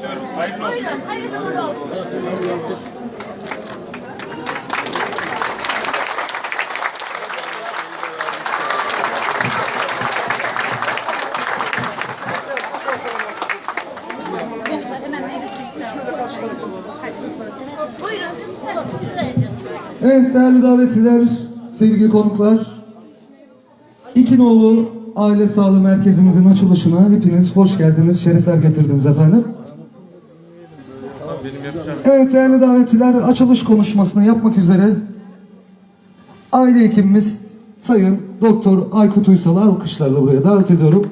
Buyurun, hayırlı olsun. Çocuklar hemen meyve suyu ikram. Buyurun. Evet değerli davetliler, sevgili konuklar. İkinoğlu Aile Sağlığı Merkezimizin açılışına hepiniz hoş geldiniz, şerefler getirdiniz efendim. Evet değerli davetliler, açılış konuşmasını yapmak üzere aile hekimimiz Sayın Doktor Aykut Uysal'ı alkışlarla buraya davet ediyorum.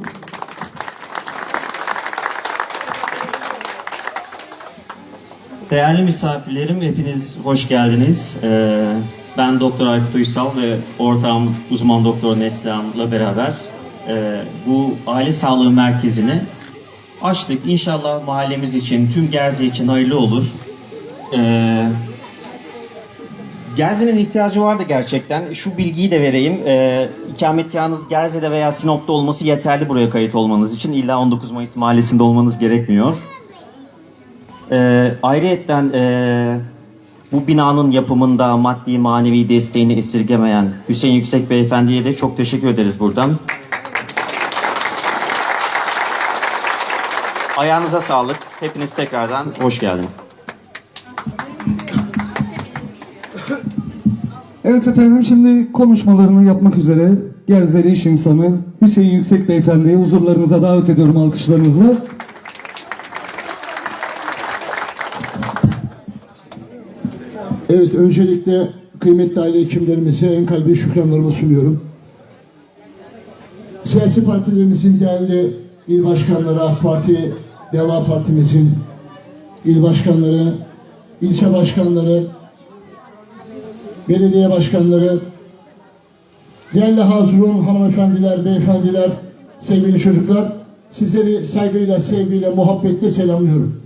Değerli misafirlerim, hepiniz hoş geldiniz. Ee, ben Doktor Aykut Uysal ve ortağım uzman doktor Neslihan'la beraber e, bu aile sağlığı merkezini açtık. İnşallah mahallemiz için, tüm Gerze için hayırlı olur. Ee, Gerze'nin ihtiyacı vardı gerçekten. Şu bilgiyi de vereyim. Ee, ikametgahınız Gerze'de veya Sinop'ta olması yeterli buraya kayıt olmanız için. İlla 19 Mayıs mahallesinde olmanız gerekmiyor. Ee, ayrıyetten ee, bu binanın yapımında maddi manevi desteğini esirgemeyen Hüseyin Yüksek Beyefendi'ye de çok teşekkür ederiz buradan. Ayağınıza sağlık. Hepiniz tekrardan hoş geldiniz. Evet efendim şimdi konuşmalarını yapmak üzere Gerzeli iş insanı Hüseyin Yüksek Beyefendi'yi huzurlarınıza davet ediyorum alkışlarınızla. Evet, öncelikle kıymetli aile hekimlerimize en kalbi şükranlarımı sunuyorum. Siyasi partilerimizin değerli il başkanları, AK Parti, Deva Partimizin il başkanları, ilçe başkanları, belediye başkanları, değerli hazırun hanımefendiler, beyefendiler, sevgili çocuklar, sizleri saygıyla, sevgiyle, muhabbetle selamlıyorum.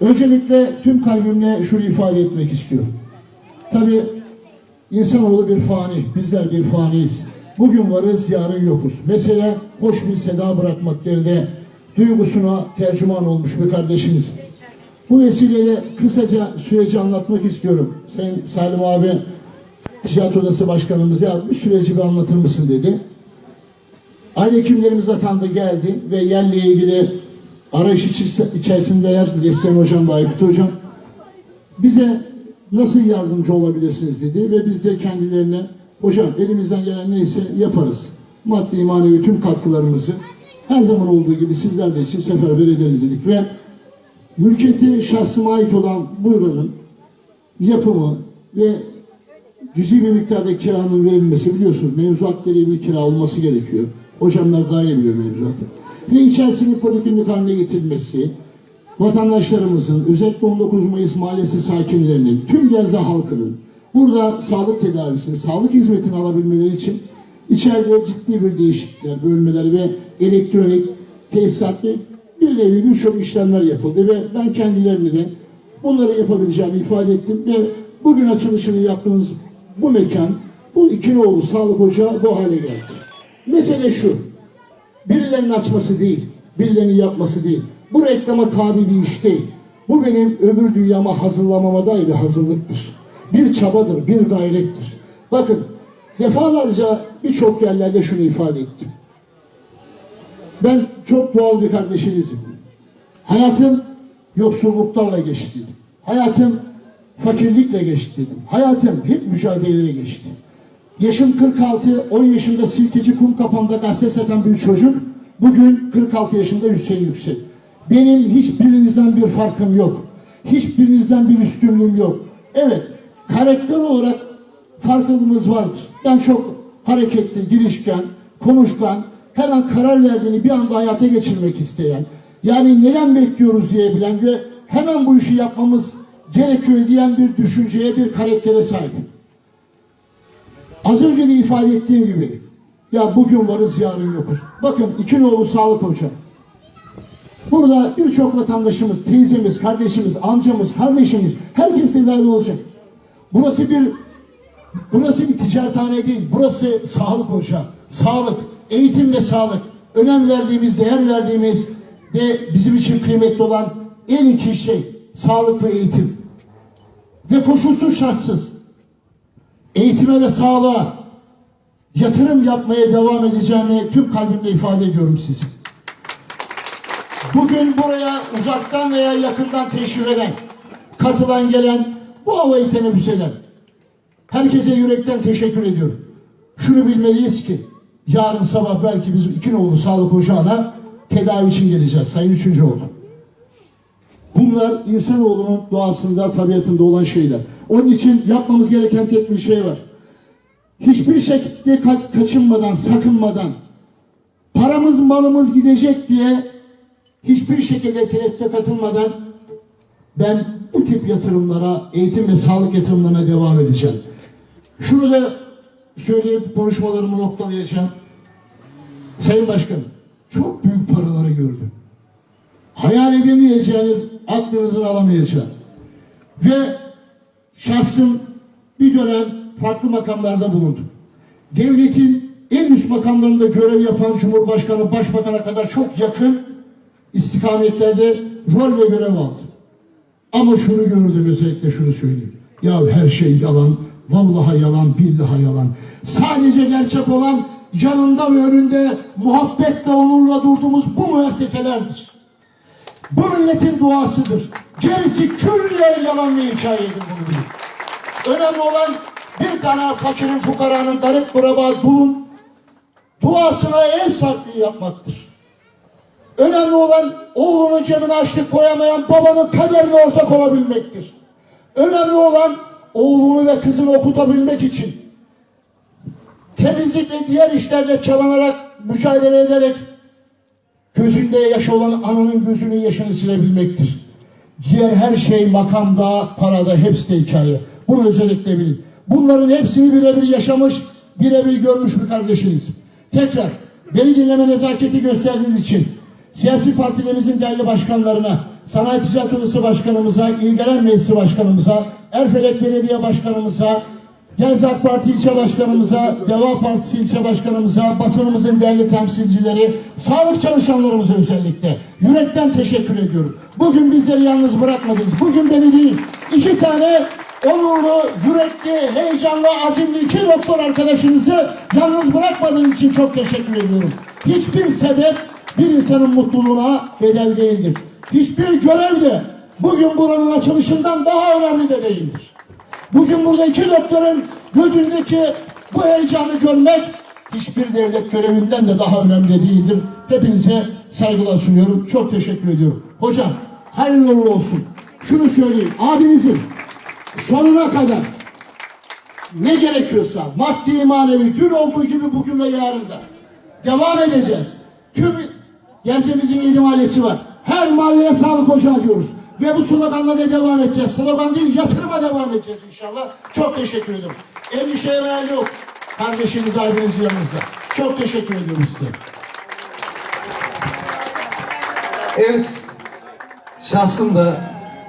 Öncelikle tüm kalbimle şunu ifade etmek istiyorum. Tabi insanoğlu bir fani, bizler bir faniyiz. Bugün varız, yarın yokuz. Mesele hoş bir seda bırakmak yerine duygusuna tercüman olmuş bir kardeşimiz. Bu vesileyle kısaca süreci anlatmak istiyorum. Sayın Salim abi, Ticaret Odası Başkanımız ya bu süreci bir anlatır mısın dedi. Aile hekimlerimiz atandı geldi ve yerle ilgili arayış içerisindeler Neslihan Hocam ve Aykut Hocam. Bize nasıl yardımcı olabilirsiniz dedi ve biz de kendilerine hocam elimizden gelen neyse yaparız. Maddi manevi tüm katkılarımızı her zaman olduğu gibi sizler de için seferber ederiz dedik ve mülkiyeti şahsıma ait olan bu ürünün yapımı ve cüzi bir miktarda kiranın verilmesi biliyorsunuz mevzuat gereği bir kira olması gerekiyor. Hocamlar daha iyi biliyor mevzuatı. Ve içerisinin poliklinik haline getirilmesi, vatandaşlarımızın, özellikle 19 Mayıs Mahallesi sakinlerinin, tüm Gerze halkının burada sağlık tedavisini, sağlık hizmetini alabilmeleri için içeride ciddi bir değişiklikler, bölmeler ve elektronik tesisat ve bir nevi birçok işlemler yapıldı ve ben kendilerini de bunları yapabileceğimi ifade ettim ve bugün açılışını yaptığımız bu mekan, bu İkinoğlu Sağlık Ocağı bu hale geldi. Mesele şu, birilerinin açması değil, birilerinin yapması değil. Bu reklama tabi bir iş değil. Bu benim öbür dünyama hazırlamama dair bir hazırlıktır. Bir çabadır, bir gayrettir. Bakın, defalarca birçok yerlerde şunu ifade ettim. Ben çok doğal bir kardeşinizim. Hayatım yoksulluklarla geçti. Hayatım fakirlikle geçti. Hayatım hep mücadeleyle geçti. Yaşım 46, 10 yaşında Silkeci Kum Kapan'da gazete satan bir çocuk. Bugün 46 yaşında Hüseyin Yüksek. Benim hiçbirinizden bir farkım yok. Hiçbirinizden bir üstünlüğüm yok. Evet, karakter olarak farklılığımız vardır. Ben çok hareketli, girişken, konuşkan, her an karar verdiğini bir anda hayata geçirmek isteyen, yani neden bekliyoruz diyebilen ve hemen bu işi yapmamız gerekiyor diyen bir düşünceye, bir karaktere sahibim. Az önce de ifade ettiğim gibi ya bugün varız yarın yokuz. Bakın İkinoğlu Sağlık Hoca. Burada birçok vatandaşımız, teyzemiz, kardeşimiz, amcamız, kardeşimiz herkes tedavi olacak. Burası bir burası bir ticarethane değil. Burası sağlık ocağı. Sağlık, eğitim ve sağlık. Önem verdiğimiz, değer verdiğimiz ve bizim için kıymetli olan en iki şey sağlık ve eğitim. Ve koşulsuz şartsız eğitime ve sağlığa yatırım yapmaya devam edeceğimi tüm kalbimle ifade ediyorum size. Bugün buraya uzaktan veya yakından teşrif eden, katılan gelen, bu havayı teneffüs eden herkese yürekten teşekkür ediyorum. Şunu bilmeliyiz ki yarın sabah belki biz İkinoğlu Sağlık Ocağı'na tedavi için geleceğiz. Sayın Üçüncü oldu. Bunlar insanoğlunun doğasında, tabiatında olan şeyler. Onun için yapmamız gereken tek bir şey var. Hiçbir şekilde ka- kaçınmadan, sakınmadan, paramız malımız gidecek diye hiçbir şekilde tereddüte katılmadan ben bu tip yatırımlara, eğitim ve sağlık yatırımlarına devam edeceğim. Şunu da söyleyip konuşmalarımı noktalayacağım. Sayın Başkanım, çok büyük paraları gördüm. Hayal edemeyeceğiniz, aklınızın alamayacağı. Ve şahsım bir dönem farklı makamlarda bulundum. Devletin en üst makamlarında görev yapan Cumhurbaşkanı, Başbakan'a kadar çok yakın istikametlerde rol ve görev aldım. Ama şunu gördüm özellikle şunu söyleyeyim. Ya her şey yalan, vallahi yalan, billahi yalan. Sadece gerçek olan yanında ve önünde muhabbetle onurla durduğumuz bu müesseselerdir. Bu milletin duasıdır. Gerisi külliyen yalan ve hikayedir bunu bilin. Önemli olan bir tane fakirin, fukaranın, garip kuraba bulun, duasına ev sahipliği yapmaktır. Önemli olan oğlunun cebine açlık koyamayan babanın kaderine ortak olabilmektir. Önemli olan oğlunu ve kızını okutabilmek için temizlik ve diğer işlerle çalanarak, mücadele ederek gözünde yaş olan ananın gözünün yaşını silebilmektir. Diğer her şey makamda, parada, hepsi de hikaye. Bunu özellikle bilin. Bunların hepsini birebir yaşamış, birebir görmüş bir kardeşiniz. Tekrar beni dinleme nezaketi gösterdiğiniz için siyasi partilerimizin değerli başkanlarına, Sanayi Ticaret Odası Başkanımıza, İlgelen Meclisi Başkanımıza, Erfelek Belediye Başkanımıza, Genç AK Parti ilçe başkanımıza, Deva Partisi ilçe başkanımıza, basınımızın değerli temsilcileri, sağlık çalışanlarımıza özellikle yürekten teşekkür ediyorum. Bugün bizleri yalnız bırakmadınız. Bugün beni değil, iki tane onurlu, yürekli, heyecanlı, azimli iki doktor arkadaşınızı yalnız bırakmadığınız için çok teşekkür ediyorum. Hiçbir sebep bir insanın mutluluğuna bedel değildir. Hiçbir görev de bugün buranın açılışından daha önemli de değildir. Bugün burada iki doktorun gözündeki bu heyecanı görmek hiçbir devlet görevinden de daha önemli değildir. Hepinize saygılar sunuyorum. Çok teşekkür ediyorum. Hocam hayırlı uğurlu olsun. Şunu söyleyeyim. Abinizin sonuna kadar ne gerekiyorsa maddi manevi dün olduğu gibi bugün ve yarın da devam edeceğiz. Tüm Gerçemizin yedi mahallesi var. Her mahalleye sağlık ocağı diyoruz. Ve bu sloganla da devam edeceğiz. Slogan değil yatırıma devam edeceğiz inşallah. Çok teşekkür ediyorum. Endişeye meal yok. Kardeşiniz abiniz yanınızda. Çok teşekkür ediyorum size. Evet, şahsım da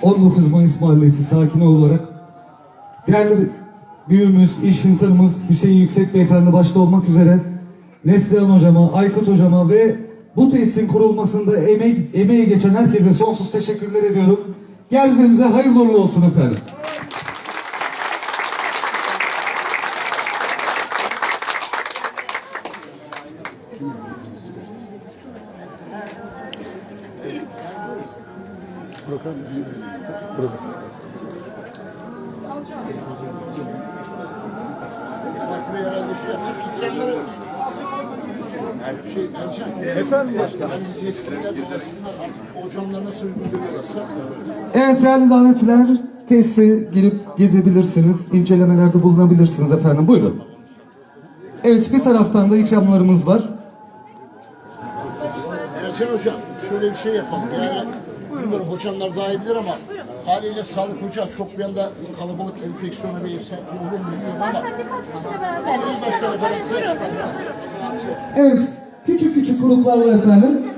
19 Mayıs Mahallesi sakini olarak değerli büyüğümüz, iş insanımız Hüseyin Yüksek Beyefendi başta olmak üzere Neslihan Hocama, Aykut Hocama ve bu tesisin kurulmasında emeği, emeği geçen herkese sonsuz teşekkürler ediyorum. Gerze'mize hayırlı uğurlu olsun efendim. Fatih Bey herhalde şey yapacak. gidecekler. Her şey Ercan. Efendim başkanım. Yesinler düzelsinler. Artık o camlar nasıl uygun görüyorlarsa. Evet değerli davetliler, tesise girip gezebilirsiniz, incelemelerde bulunabilirsiniz efendim. Buyurun. Evet bir taraftan da ikramlarımız var. Ercan Hocam şöyle bir şey yapalım. Yani hocamlar daha iyi bilir ama haliyle sağlık hoca çok bir anda kalabalık enfeksiyona bir yükseltme olur mu bilmiyorum ama biz başka referansı Evet küçük küçük gruplarla efendim.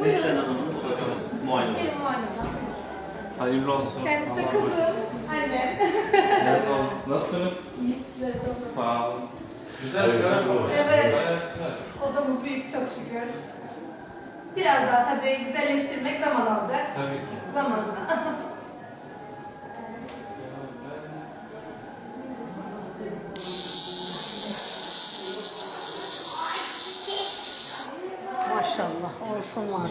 Neslihan Hanım'ın bu bakalım muayene Hayırlı olsun. Kendisi de kızım, oldum. Nasılsınız? İyi sizlere. Sağ olun. Güzel bir görev olmuş. Evet. Odamız büyük çok şükür. Biraz daha tabii güzelleştirmek zaman alacak. Tabii ki. Zamanla. Maşallah olsun var.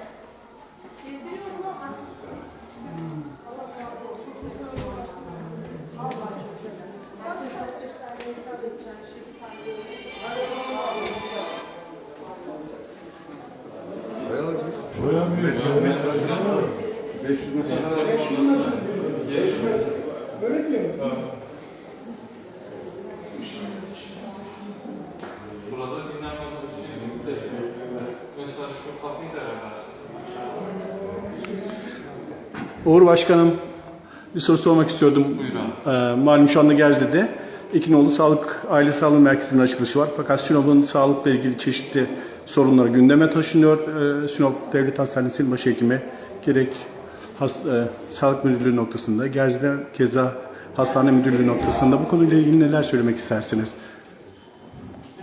Burada dinlenme bir şey yok da. Mesela şu kapıyı da hemen. Uğur Başkanım, bir soru sormak istiyordum. Buyurun. Ee, malum şu anda Gerze'de İkinoğlu Sağlık Aile Sağlığı Merkezi'nin açılışı var. Fakat Sinop'un sağlıkla ilgili çeşitli sorunları gündeme taşınıyor. Ee, Sinop Devlet Hastanesi'nin başhekimi gerek has, e, Sağlık Müdürlüğü noktasında, Gerze'de keza Hastane Müdürlüğü noktasında bu konuyla ilgili neler söylemek istersiniz?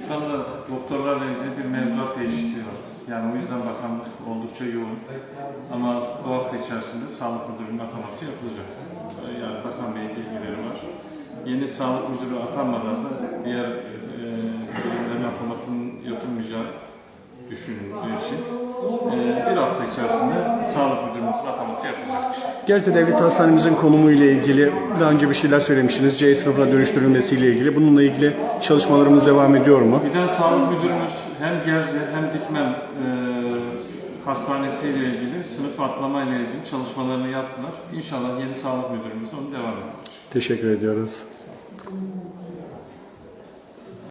Şu anda doktorlarla ilgili bir mevzuat değişikliği var. Yani o yüzden bakanlık oldukça yoğun. Ama bu hafta içerisinde sağlık müdürünün ataması yapılacak. Yani bakan beyin bilgileri var. Yeni sağlık müdürü atanmadan da diğer e, bölümlerin atamasının yapılmayacağı düşünüldüğü için e, bir hafta içerisinde sağlık müdürümüzün ataması yapılacakmış. Gerze Devlet Hastanemizin konumu ile ilgili daha önce bir şeyler söylemiştiniz. C sınıfına dönüştürülmesiyle ilgili. Bununla ilgili çalışmalarımız devam ediyor mu? Giden sağlık müdürümüz hem Gerze hem Dikmen e, hastanesiyle ilgili sınıf atlama ile ilgili çalışmalarını yaptılar. İnşallah yeni sağlık müdürümüz onu devam ettirecek. Teşekkür ediyoruz.